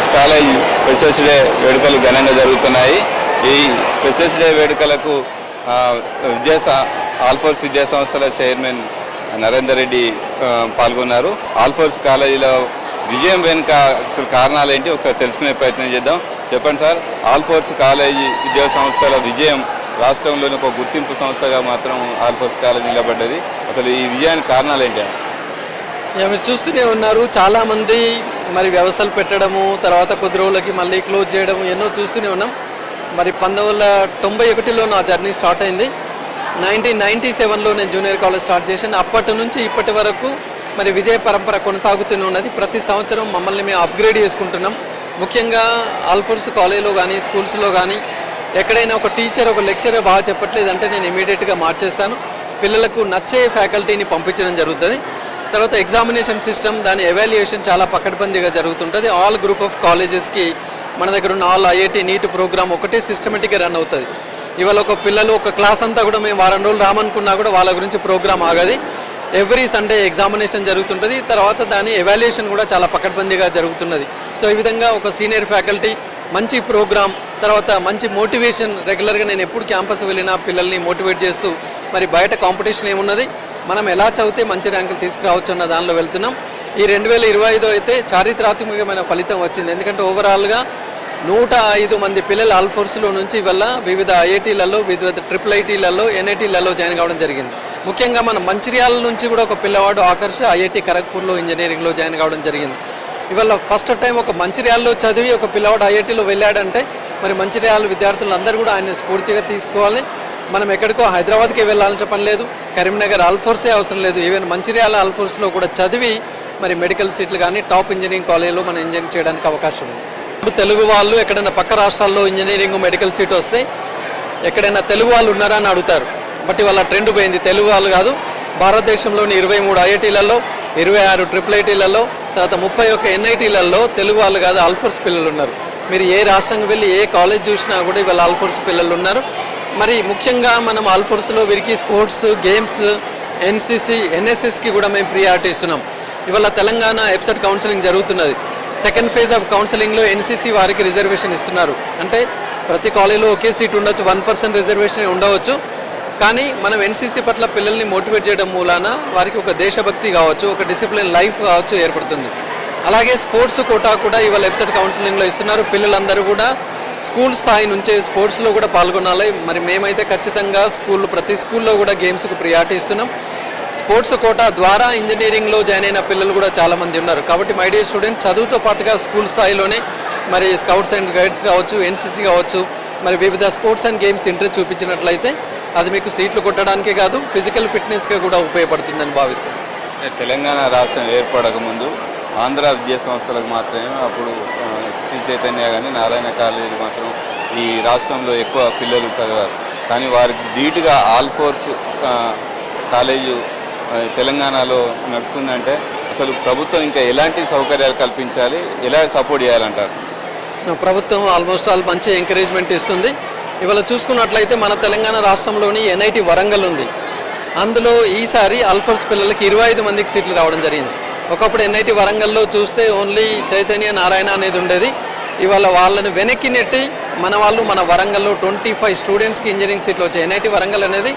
Alphores college freshers day వేడుకలు ఘనంగా జరుగుతున్నాయి. ఈ ఫ్రెషర్స్ డే వేడుకలకు విద్యా ఆల్ఫోర్స్ విద్యా సంస్థల చైర్మన్ నరేందర్ రెడ్డి పాల్గొన్నారు. ఆల్ఫోర్స్ కాలేజీలో విజయం వెనుక అసలు కారణాలు ఏంటి? ఒకసారి తెలుసుకునే ప్రయత్నం చేద్దాం. చెప్పండి సార్ ఆల్ఫోర్స్ కాలేజీ విద్యా సంస్థల విజయం రాష్ట్రంలోని ఒక గుర్తింపు సంస్థగా మాత్రం ఆల్ఫోర్స్ కాలేజీ నిలబడ్డది. అసలు ఈ విజయానికి కారణాలు ఏంటి? మీరు చూస్తూనే ఉన్నారు చాలామంది మరి వ్యవస్థలు పెట్టడము తర్వాత కొద్ది రోజులకి మళ్ళీ క్లోజ్ చేయడము ఎన్నో చూస్తూనే ఉన్నాం. మరి పంతొమ్మిది వందల తొంభై ఒకటిలో నా జర్నీ స్టార్ట్ అయింది. నైన్టీన్ నైంటీ సెవెన్లో నేను జూనియర్ కాలేజ్ స్టార్ట్ చేశాను. అప్పటి నుంచి ఇప్పటి వరకు మరి విజయ పరంపర కొనసాగుతూనే ఉన్నది. ప్రతి సంవత్సరం మమ్మల్ని మేము అప్గ్రేడ్ చేసుకుంటున్నాం. ముఖ్యంగా ఆల్ఫోర్స్ కాలేజ్లో కానీ స్కూల్స్లో కానీ ఎక్కడైనా ఒక టీచర్ ఒక లెక్చరర్ బాగా చెప్పట్లేదంటే నేను ఇమీడియట్గా మార్చేస్తాను. పిల్లలకు నచ్చే ఫ్యాకల్టీని పంపించడం జరుగుతుంది. తర్వాత ఎగ్జామినేషన్ సిస్టమ్ దాని ఎవాల్యుయేషన్ చాలా పకడ్బందీగా జరుగుతుంటుంది. ఆల్ గ్రూప్ ఆఫ్ కాలేజెస్కి మన దగ్గర ఉన్న ఆల్ ఐఐటి నీట్ ప్రోగ్రామ్ ఒకటే సిస్టమేటిక్గా రన్ అవుతుంది. ఇవాళ ఒక పిల్లలు ఒక క్లాస్ అంతా కూడా మేము వారం రోజులు రామనుకున్నా కూడా వాళ్ళ గురించి ప్రోగ్రామ్ ఆగది. ఎవ్రీ సండే ఎగ్జామినేషన్ జరుగుతుంటుంది. తర్వాత దాని ఎవాల్యుయేషన్ కూడా చాలా పకడ్బందీగా జరుగుతున్నది. సో ఈ విధంగా ఒక సీనియర్ ఫ్యాకల్టీ మంచి ప్రోగ్రామ్ తర్వాత మంచి మోటివేషన్ రెగ్యులర్గా నేను ఎప్పుడు క్యాంపస్ వెళ్ళినా పిల్లల్ని మోటివేట్ చేస్తూ మరి బయట కాంపిటీషన్ ఏమున్నది? మనం ఎలా చదివితే మంచి ర్యాంకులు తీసుకురావచ్చు అన్న దానిలో వెళ్తున్నాం. ఈ రెండు వేల ఇరవై ఐదు అయితే చారిత్రాత్మకమైన ఫలితం వచ్చింది. ఎందుకంటే ఓవరాల్గా నూట ఐదు మంది పిల్లలు ఆల్ఫోర్స్లో నుంచి వల్ల వివిధ ఐఐటీలలో వివిధ ట్రిపుల్ ఐటీలలో ఎన్ఐటీలలో జాయిన్ కావడం జరిగింది. ముఖ్యంగా మన మంచిర్యాల నుంచి కూడా ఒక పిల్లవాడు ఆకర్ష ఐఐటి ఖరగ్పూర్లో ఇంజనీరింగ్లో జాయిన్ కావడం జరిగింది. ఇవాళ ఫస్ట్ టైం ఒక మంచిర్యాలలో చదివి ఒక పిల్లవాడు ఐఐటీలో వెళ్ళాడంటే మరి మంచిర్యాల విద్యార్థులు అందరూ కూడా ఆయన స్ఫూర్తిగా తీసుకోవాలి. మనం ఎక్కడికో హైదరాబాద్కి వెళ్ళాలని చెప్పలేదు కరీంనగర్ ఆల్ఫోర్సే అవసరం లేదు. ఈవెన్ మంచిర్యాల ఆల్ఫోర్స్లో కూడా చదివి మరి మెడికల్ సీట్లు కానీ టాప్ ఇంజనీరింగ్ కాలేజ్లో మనం ఇంజనీరింగ్ చేయడానికి అవకాశం ఉంది. ఇప్పుడు తెలుగు వాళ్ళు ఎక్కడైనా పక్క రాష్ట్రాల్లో ఇంజనీరింగ్ మెడికల్ సీట్ వస్తే ఎక్కడైనా తెలుగు వాళ్ళు ఉన్నారా అని అడుగుతారు. బట్ ఇవాళ ట్రెండ్ పోయింది. తెలుగు వాళ్ళు కాదు భారతదేశంలోని ఇరవై మూడు ఐఐటీలలో ఇరవై ఆరు ట్రిపుల్ ఐటీలలో తర్వాత ముప్పై ఒక్క ఎన్ఐటీలలో తెలుగు వాళ్ళు కాదు ఆల్ఫోర్స్ పిల్లలు ఉన్నారు. మీరు ఏ రాష్ట్రంకి వెళ్ళి ఏ కాలేజ్ చూసినా కూడా ఇవాళ ఆల్ఫోర్స్ పిల్లలు ఉన్నారు. మరి ముఖ్యంగా మనం ఆల్ఫోర్స్లో వీరికి స్పోర్ట్స్ గేమ్స్ ఎన్సీసీ ఎన్ఎస్ఎస్కి కూడా మేము ప్రియారిటీ ఇస్తున్నాం. ఇవాళ తెలంగాణ ఎప్సెట్ కౌన్సిలింగ్ జరుగుతున్నది. సెకండ్ ఫేజ్ ఆఫ్ కౌన్సిలింగ్లో ఎన్సీసీ వారికి రిజర్వేషన్ ఇస్తున్నారు. అంటే ప్రతి కాలేజీలో ఒకే సీట్ ఉండొచ్చు వన్ పర్సెంట్ రిజర్వేషన్ ఉండవచ్చు. కానీ మనం ఎన్సీసీ పట్ల పిల్లల్ని మోటివేట్ చేయడం మూలాన వారికి ఒక దేశభక్తి కావచ్చు ఒక డిసిప్లిన్ లైఫ్ కావచ్చు ఏర్పడుతుంది. అలాగే స్పోర్ట్స్ కోటా కూడా ఇవాళ వెబ్సైట్ కౌన్సిలింగ్లో ఇస్తున్నారు. పిల్లలందరూ కూడా స్కూల్ స్థాయి నుంచే స్పోర్ట్స్లో కూడా పాల్గొనాలి. మరి మేమైతే ఖచ్చితంగా స్కూల్ ప్రతి స్కూల్లో కూడా గేమ్స్కు ప్రియారిటీ ఇస్తున్నాం. స్పోర్ట్స్ కోటా ద్వారా ఇంజనీరింగ్లో జాయిన్ అయిన పిల్లలు కూడా చాలామంది ఉన్నారు. కాబట్టి మై డియర్ స్టూడెంట్ చదువుతో పాటుగా స్కూల్ స్థాయిలోనే మరి స్కౌట్స్ అండ్ గైడ్స్ కావచ్చు ఎన్సీసీ కావచ్చు మరి వివిధ స్పోర్ట్స్ అండ్ గేమ్స్ ఇంట్రెస్ట్ చూపించినట్లయితే అది మీకు సీట్లు కొట్టడానికే కాదు ఫిజికల్ ఫిట్నెస్గా కూడా ఉపయోగపడుతుందని భావిస్తాను తెలంగాణ రాష్ట్రం ఏర్పడక ముందు ఆంధ్ర విద్యా సంస్థలకు మాత్రమే అప్పుడు శ్రీ చైతన్య కానీ నారాయణ కాలేజీలు మాత్రం ఈ రాష్ట్రంలో ఎక్కువ పిల్లలు చదివారు. కానీ వారికి ధీటుగా ఆల్ ఫోర్స్ కాలేజు తెలంగాణలో నడుస్తుందంటే అసలు ప్రభుత్వం ఇంకా ఎలాంటి సౌకర్యాలు కల్పించాలి ఎలా సపోర్ట్ చేయాలంటారు? ప్రభుత్వం ఆల్మోస్ట్ ఆల్ మంచి ఎంకరేజ్మెంట్ ఇస్తుంది. ఇవాళ చూసుకున్నట్లయితే మన తెలంగాణ రాష్ట్రంలోని ఎన్ఐటి వరంగల్ ఉంది. అందులో ఈసారి అల్ఫర్స్ పిల్లలకి ఇరవై ఐదు మందికి సీట్లు రావడం జరిగింది. ఒకప్పుడు ఎన్ఐటి వరంగల్లో చూస్తే ఓన్లీ చైతన్య నారాయణ అనేది ఉండేది. ఇవాళ వాళ్ళని వెనక్కి నెట్టి మన వాళ్ళు మన వరంగల్లో ట్వంటీ ఫైవ్ స్టూడెంట్స్కి ఇంజనీరింగ్ సీట్లు వచ్చాయి. ఎన్ఐటి వరంగల్ అనేది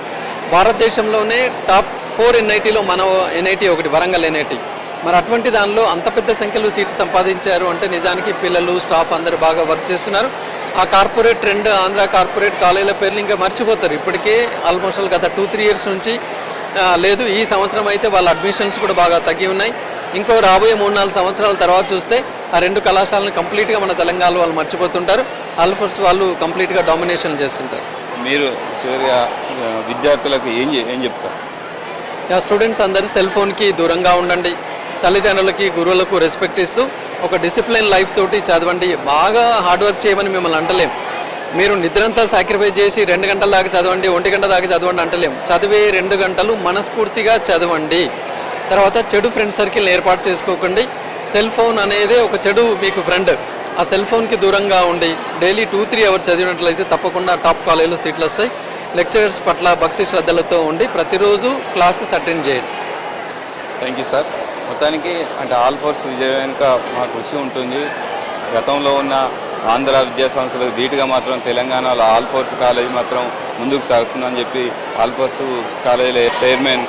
భారతదేశంలోనే టాప్ ఫోర్ ఎన్ఐటీలో మన ఎన్ఐటి ఒకటి వరంగల్ ఎన్ఐటి. మరి అటువంటి దానిలో అంత పెద్ద సంఖ్యలో సీట్లు సంపాదించారు అంటే నిజానికి పిల్లలు స్టాఫ్ అందరు బాగా వర్క్ చేస్తున్నారు. ఆ కార్పొరేట్ ట్రెండ్ ఆంధ్ర కార్పొరేట్ కాలేజీల పేర్లు ఇంకా మర్చిపోతారు. ఇప్పటికే ఆల్మోస్ట్ గత టూ త్రీ ఇయర్స్ నుంచి లేదు ఈ సంవత్సరం అయితే వాళ్ళ అడ్మిషన్స్ కూడా బాగా తగ్గి ఉన్నాయి. ఇంకో రాబోయే మూడు నాలుగు సంవత్సరాల తర్వాత చూస్తే ఆ రెండు కళాశాలను కంప్లీట్గా మన తెలంగాణ వాళ్ళు మర్చిపోతుంటారు. అల్ఫర్స్ వాళ్ళు కంప్లీట్గా డామినేషన్ చేస్తుంటారు. మీరు చివరిగా ఆ, విద్యార్థులకు ఏం ఏం చెప్తారు? యా స్టూడెంట్స్ అందరూ సెల్ ఫోన్కి దూరంగా ఉండండి. తల్లిదండ్రులకి గురువులకు రెస్పెక్ట్ ఇస్తూ ఒక డిసిప్లిన్ లైఫ్ తోటి చదవండి. బాగా హార్డ్ వర్క్ చేయమని మిమ్మల్ని అంటలేం. మీరు నిద్రంతా సాక్రిఫైస్ చేసి రెండు గంటల దాకా చదవండి ఒంటి గంట దాకా చదవండి అంటలేం. చదివే రెండు గంటలు మనస్ఫూర్తిగా చదవండి. తర్వాత చెడు ఫ్రెండ్ సర్కిల్ ఏర్పాటు చేసుకోకండి. సెల్ ఫోన్ అనేది ఒక చెడు మీకు ఫ్రెండ్ ఆ సెల్ ఫోన్కి దూరంగా ఉండి డైలీ టూ త్రీ అవర్స్ చదివినట్లయితే తప్పకుండా టాప్ కాలేజీలో సీట్లు వస్తాయి. లెక్చరర్స్ పట్ల భక్తి శ్రద్ధలతో ఉండి ప్రతిరోజు క్లాసెస్ అటెండ్ చేయండి. థ్యాంక్ యూ సార్ మొత్తానికి అంటే ఆల్ ఫోర్స్ విజయం వెనుక మా కృషి ఉంటుంది. గతంలో ఉన్న ఆంధ్ర విద్యా సంస్థలకు ధీటుగా మాత్రం తెలంగాణలో ఆల్ఫోర్స్ కాలేజ్ మాత్రం ముందుకు సాగుతుందని చెప్పి ఆల్ఫోర్స్ కాలేజీల చైర్మన్